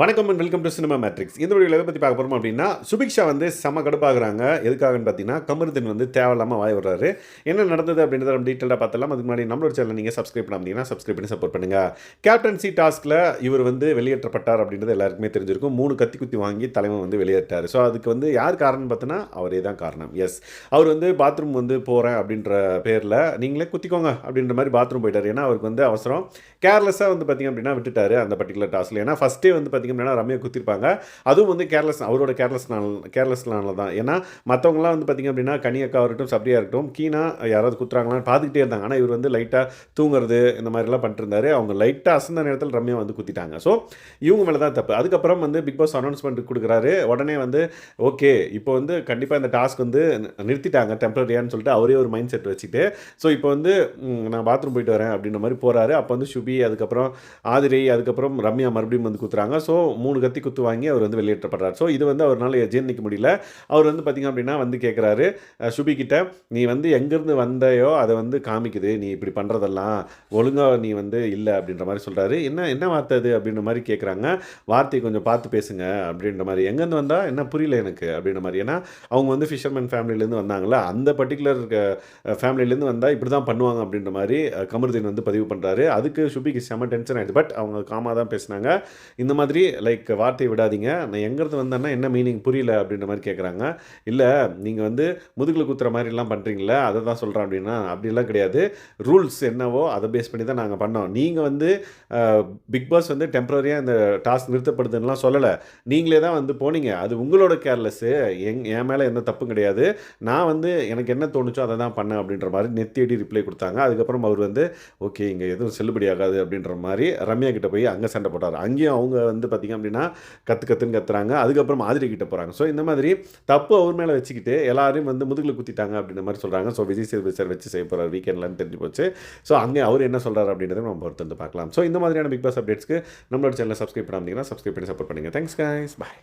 வணக்கம் and welcome to Cinema Matrix இந்த வீடியோவில் எதை பற்றி பார்க்க போகிறோம் அப்படின்னா சுபிக்ஷா வந்து செம கடுப்பாகிறாங்க. எதுக்காகன்னு பார்த்தீங்கன்னா கமருதன் வந்து தேவையில்லாமல் வாய் விடுறாரு. என்ன நடந்தது அப்படின்றத நம்ம டீட்டெயிலாக பார்த்தலாம் அதுக்கு முன்னாடி நம்மளோட சேனல் நீங்கள் சப்ஸ்கிரைப் பண்ணாமீங்கன்னா சப்ஸ்கிரைப் பண்ணி சப்போர்ட் பண்ணுங்கள் கேப்டன்சி டாஸ்கில் இவர் வந்து வெளியேற்றப்பட்டார் அப்படின்றது எல்லாருக்குமே தெரிஞ்சிருக்கும். மூணு கத்தி குத்தி வாங்கி தலைமை வந்து வெளியேற்றார். ஸோ அதுக்கு வந்து யார் காரணம் பார்த்தோன்னா அவரே தான் காரணம். எஸ் அவர் வந்து பாத்ரூம் வந்து போகிறேன் அப்படின்ற பேரில் நீங்களே குத்திக்கோங்க அப்படின்ற மாதிரி பாத்ரூம் போயிட்டார். ஏன்னா அவருக்கு வந்து அவசரம். கேர்லெஸ்ஸாக வந்து பார்த்திங்க அப்படின்னா விட்டுட்டார் அந்த பர்டிகுலர் டாஸ்கில் ஏன்னா ஃபஸ்ட்டே வந்து பார்த்திங்க அப்படின்னா ரம்யா குத்திருப்பாங்க. அதுவும் வந்து கேர்லெஸ் அவரோட கேர்லெஸ்னால கேர்லெஸ்னால தான். ஏன்னா மற்றவங்களாம் வந்து பார்த்திங்க அப்படின்னா கனியக்கா இருக்கட்டும் சப்ரியா இருக்கட்டும் கீனா யாராவது குத்துறாங்களான்னு பார்த்துக்கிட்டே இருந்தாங்க. ஆனால் இவர் வந்து லைட்டாக தூங்குறது இந்த மாதிரிலாம் பண்ணிட்டுருந்தாரு அவங்க லைட்டாக அசந்த நேரத்தில் ரம்யா வந்து குத்திட்டாங்க. ஸோ இவங்க மேலே தான் தப்பு. அதுக்கப்புறம் வந்து பிக் பாஸ் அனௌன்ஸ்மெண்ட் கொடுக்குறாரு. உடனே வந்து ஓகே இப்போ வந்து கண்டிப்பாக இந்த டாஸ்க் வந்து நிறுத்திட்டாங்க டெம்பரரியான்னு சொல்லிட்டு அவரே ஒரு மைண்ட் செட் வச்சுட்டு ஸோ இப்போ வந்து நான் பாத்ரூம் போயிட்டு வரேன் அப்படின்ற மாதிரி போகிறாரு அப்போ வந்து சுபி அதுக்கப்புறம் ஆதிரை அதுக்கப்புறம் ரம்யா மறுபடியும் வந்து குத்துறாங்க. ஸோ மூணு கத்தி குத்து வாங்கி அவர் வந்து வெளியேற்றப்படுறார். ஸோ இது வந்து அவரால் ஜீர்ணிக்க முடியல. அவர் வந்து பார்த்திங்க அப்படின்னா வந்து கேட்குறாரு சுபி கிட்ட நீ வந்து எங்கேருந்து வந்தையோ அதை வந்து காமிக்குது. நீ இப்படி பண்ணுறதெல்லாம் ஒழுங்காக நீ வந்து இல்லை அப்படின்ற மாதிரி சொல்கிறாரு என்ன என்ன வார்த்தை அது? அப்படின்ற மாதிரி கேட்குறாங்க வார்த்தையை கொஞ்சம் பார்த்து பேசுங்க அப்படின்ற மாதிரி. எங்கேருந்து வந்தால் என்ன புரியல எனக்கு அப்படின்ற மாதிரி. ஏன்னா அவங்க வந்து ஃபிஷர்மேன் ஃபேமிலியிலேருந்து வந்தாங்களா அந்த பர்டிகுலர் ஃபேமிலியிலேருந்து வந்தால் இப்படி தான் பண்ணுவாங்க அப்படின்ற மாதிரி கமருதீன் வந்து பதிவு பண்ணுறாரு அதுக்கு சுபிக்கு செம டென்ஷன் ஆகிடுது பட் அவங்க காமாக தான் பேசினாங்க. இந்த மாதிரி லைக் வார்த்தையை விடாதீங்க. நான் எங்கேருந்து வந்தேன்னா என்ன மீனிங் புரியல அப்படின்ற மாதிரி கேட்குறாங்க இல்லை நீங்கள் வந்து முதுகில் குத்துற மாதிரிலாம் பண்ணுறீங்களே அதை தான் சொல்கிறேன் அப்படின்னா அப்படிலாம் கிடையாது. ரூல்ஸ் என்னவோ அதை பேஸ் பண்ணி தான் நாங்கள் பண்ணோம். நீங்கள் வந்து பிக் பாஸ் வந்து டெம்பரரியாக இந்த டாஸ்க் நிறுத்தப்படுதுன்னெலாம் சொல்லலை. நீங்களே தான் வந்து போனீங்க. அது உங்களோட கேர்லெஸ்ஸு எங் என் மேலே எந்த தப்பும் கிடையாது. நான் வந்து எனக்கு என்ன தோணுச்சோ அதை தான் பண்ணேன் அப்படின்ற மாதிரி நெத்தியடி ரிப்ளை கொடுத்தாங்க. அதுக்கப்புறம் அவர் வந்து ஓகே இங்கே எதுவும் செல்லுபடி ஆகாது அப்படின்ற மாதிரி ரம்யா கிட்ட போய் அங்கே சண்டை போட்டார். அங்கேயும் அவங்க வந்து பார்த்திங்க அப்படின்னா கற்று கற்றுன்னு கத்துறாங்க. அதுக்கப்புறம் மாதிரி கிட்ட போகிறாங்க ஸோ இந்த மாதிரி தப்பு அவர் மேலே வச்சுக்கிட்டு எல்லாரையும் வந்து முதுகில் குத்திட்டாங்க அப்படின்ற மாதிரி சொல்கிறாங்க ஸோ விஜய் சேதுபதி சார் வச்சு செய்ய போகிறார் வீக்கெண்ட்லன்னு தெரிஞ்சு போச்சு. ஸோ அங்கே அவர் என்ன சொல்கிறார் அப்படின்றத நம்ம பொறுத்து வந்து பார்க்கலாம். ஸோ இந்த மாதிரியான பிக் பாஸ் அப்டேட்ஸ்க்கு நம்மளோட சேனலை சப்ஸ்கிரைப் பண்ணாமல் சப்ஸ்கிரைப் பண்ணி சப்போர்ட் பண்ணுங்கள் தேங்க்ஸ் கைஸ் பாய்